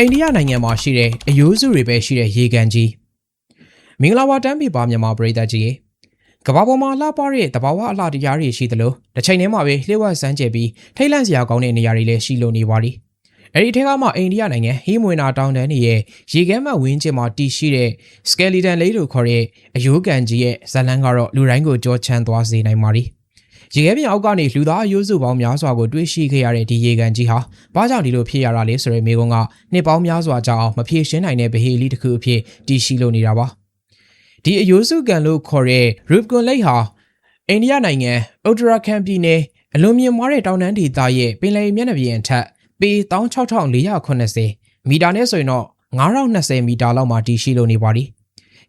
အိန္ဒိယနိုင်ငံမှာရှိတဲ့အယိုးစုတွေပဲရှိတဲ့ရေကန်ကြီးမင်္ဂလာပါတမ်းပြပါမြန်မာပြည်သက်ကြီးရေကမ္ဘာပေါ်မှာလှပတဲ့တဘာဝအလှတရားတွေရှိသလိုတစ်ချိန်တည်းမှာပဲလျှို့ဝှက်စမ်းကြယ်ပြီးထိတ်လန့်စရာကောင်းတဲ့နေရာတွေလည်းရှိလို့နေပါလိအဲ့ဒီထက်ကမှအိန္ဒိယနိုင်ငံဟီးမွေနာတောင်တန်းတွေရဲ့ရေကမ်းမှဝင်းကျင်မှာတည်ရှိတဲ့ skeleton လေးလို့ခေါ်တဲ့အယိုးကန်ကြီးရဲ့ဇာလန်းကတော့လူတိုင်းကိုကြောချမ်းသွားစေနိုင်ပါလိ ရေခဲပြင်အောက်ကနေလူသားအယိုးစုပေါင်းများစွာကိုတွေးရှိခဲ့ရတဲ့ဒီရေကန်ကြီးဟာဘာကြောင့်ဒီလိုဖြစ်ရတာလဲဆိုတဲ့မိကုံးကနှစ်ပေါင်းများစွာကြာအောင်မဖြေရှင်းနိုင်တဲ့ဗဟေလိတစ်ခုအဖြစ်တည်ရှိလို့နေတာပါဒီအယိုးစုကန်လို့ခေါ်တဲ့ Rubicon Lake ဟာအိန္ဒိယနိုင်ငံ Uttarakhand ပြည်နယ်အလွန်မြင့်မားတဲ့တောင်တန်းဒေသရဲ့ပင်လယ်မျက်နှာပြင်အထက်ပေ16480မီတာနဲ့ဆိုရင်တော့9020မီတာလောက်မှာတည်ရှိလို့နေပါသည်။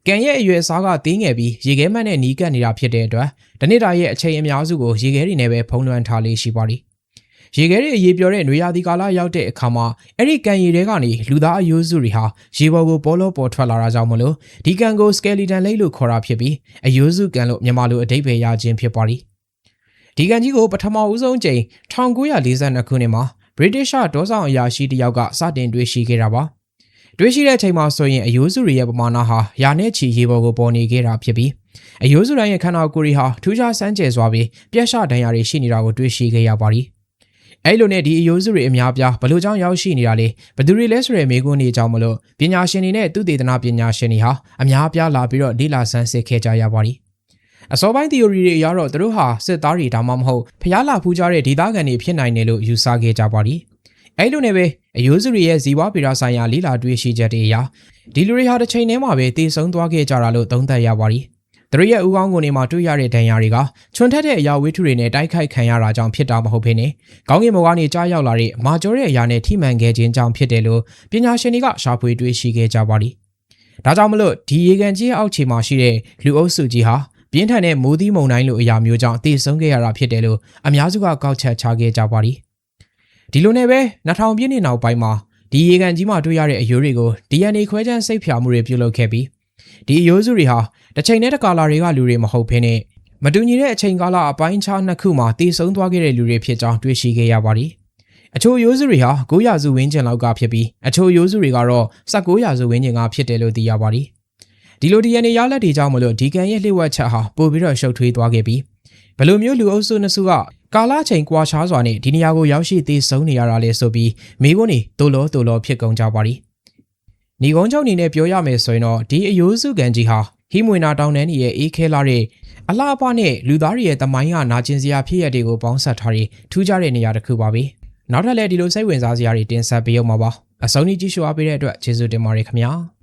ကန်ရဲ့အရွယ်အစားကသေးငယ်ပြီးရေခဲမှတ်နဲ့နီးကပ်နေတာဖြစ်တဲ့အတွက်တနစ်တာရဲ့အချိန်အများစုကိုရေခဲတွေနဲ့ပဲဖုံးလွှမ်းထားလေးရှိပါသည်။ရေခဲတွေအရေးပြောတဲ့နွေရာသီကာလရောက်တဲ့အခါမှာအဲ့ဒီကန်ရည်တွေကနေလူသားအယိုးစုတွေဟာရေပေါ်ကိုပေါ်လို့ပေါ်ထွက်လာတာကြောင့်မလို့ဒီကန်ကို skeleton lake လို့ခေါ်တာဖြစ်ပြီးအယိုးစုကန်လို့မြန်မာလိုအဓိပ္ပာယ်ရခြင်းဖြစ်ပါသည်။ဒီကန်ကြီးကိုပထမဦးဆုံးချိန်1942ခုနှစ်မှာ British ဒေါဆောင်အရာရှိတယောက်ကစတင်တွေ့ရှိခဲ့တာပါ။ တွေ့ရှိတဲ့အချိန်မှာဆိုရင်အယိုးစုတွေရဲ့ပမာဏဟာရာနဲ့ချီရေပေါ်ကိုပေါ်နေခဲ့တာဖြစ်ပြီးအယိုးစုတိုင်းရဲ့ခန္ဓာကိုယ်တွေဟာထူးခြားစမ်းကြယ်စွာပြီးပြက်ရှဒဏ်ရာတွေရှိနေတာကိုတွေ့ရှိခဲ့ရပါသည်။အဲ့လိုနဲ့ဒီအယိုးစုတွေအများပြားဘလို့ကြောင့်ရောက်ရှိနေတာလဲဘယ်သူတွေလဲဆိုတဲ့မေးခွန်းတွေကြောင့်မလို့ပညာရှင်တွေနဲ့သူတေသနာပညာရှင်တွေဟာအများပြားလာပြီးတော့လေ့လာဆန်းစစ်ခဲ့ကြရပါသည်။အစောပိုင်း theory တွေအရတော့သူတို့ဟာစစ်သားတွေဒါမှမဟုတ်ဖျားလာဖူးကြတဲ့ဒေသခံတွေဖြစ်နိုင်တယ်လို့ယူဆခဲ့ကြပါသည်။ အဲ့လိုနဲ့ပဲအယိုးစုတွေရဲ့ဇီဝဗေဒဆိုင်ရာလေးလာတွေ့ရှိချက်တွေအရဒီလူတွေဟာတစ်ချိန်တည်းမှာပဲတည်ဆုံသွားခဲ့ကြတာလို့သုံးသပ်ရပါသည်သူတို့ရဲ့ဥကောင်းကိုနေမှာတွေ့ရတဲ့ဒဏ်ရာတွေကချွန်ထက်တဲ့အရာဝတ္ထုတွေနဲ့တိုက်ခိုက်ခံရတာကြောင့်ဖြစ်တာမဟုတ်ဘဲနဲ့ခေါင်းငင်ဘော်ကနေကြားရောက်လာတဲ့မာကျော်တဲ့အရာနဲ့ထိမှန်ခဲ့ခြင်းကြောင့်ဖြစ်တယ်လို့ပညာရှင်တွေကရှာဖွေတွေ့ရှိခဲ့ကြပါသည်ဒါကြောင့်မလို့ဒီရေကန်ကြီးအောက်ခြေမှာရှိတဲ့လူအုပ်စုကြီးဟာပြင်းထန်တဲ့မိုးသီးမုန်တိုင်းလိုအရာမျိုးကြောင့်တည်ဆုံခဲ့ရတာဖြစ်တယ်လို့အများစုကကောက်ချက်ချခဲ့ကြပါသည် ဒီလိုနဲ့ပဲ2000ပြည့်နှစ်နောက်ပိုင်းမှာဒီရေကန်ကြီးမှာတွေ့ရတဲ့အယိုးတွေကို DNA ခွဲခြမ်းစိတ်ဖြာမှုတွေပြုလုပ်ခဲ့ပြီးဒီအယိုးစုတွေဟာတစ်ချိန်နဲ့တစ်ကာလာတွေကလူတွေမဟုတ်ဘဲနဲ့မတူညီတဲ့အချိန်ကာလအပိုင်းခြားနှစ်ခုမှာတည်ဆုံသွားခဲ့တဲ့လူတွေဖြစ်ကြောင်းတွေ့ရှိခဲ့ရပါတယ်။အချို့ရိုးစုတွေဟာ9ရာစုဝန်းကျင်လောက်ကဖြစ်ပြီးအချို့ရိုးစုတွေကတော့19ရာစုဝန်းကျင်ကဖြစ်တယ်လို့သိရပါတယ်။ ဒီလို DNA ရလက်တွေကြောင့်မလို့ဒီကန်ရဲ့လှည့်ဝက်ချက်ဟာပိုပြီးတော့ရှုပ်ထွေးသွားခဲ့ပြီးဘယ်လိုမျိုးလူအုပ်စုနှစ်စုကကာလချိန်ကွာခြားစွာနဲ့ဒီနေရာကိုရောက်ရှိသေးဆုံးနေရတာလဲဆိုပြီးမိခွန်းနေတိုးလောတိုးလောဖြစ်ကုန်ကြပါသည်။ညီကုန်းချုပ်အနေနဲ့ပြောရမယ်ဆိုရင်တော့ဒီအယိုးစုကန်ကြီးဟာဟီမွေနာတောင်တန်းကြီးရဲ့အေးခဲလာတဲ့အလှအပနဲ့လူသားတွေရဲ့တမိုင်းကနာကျင်စရာဖြစ်ရတွေကိုပေါင်းစပ်ထားတဲ့ထူးခြားတဲ့နေရာတစ်ခုပါပဲ။နောက်ထပ်လည်းဒီလိုစိတ်ဝင်စားစရာတွေတင်ဆက်ပေးအောင်ပါပါ။အဆုံးကြီးကြည့်ရှုအားပေးတဲ့အတွက်ကျေးဇူးတင်ပါတယ်ခင်ဗျာ။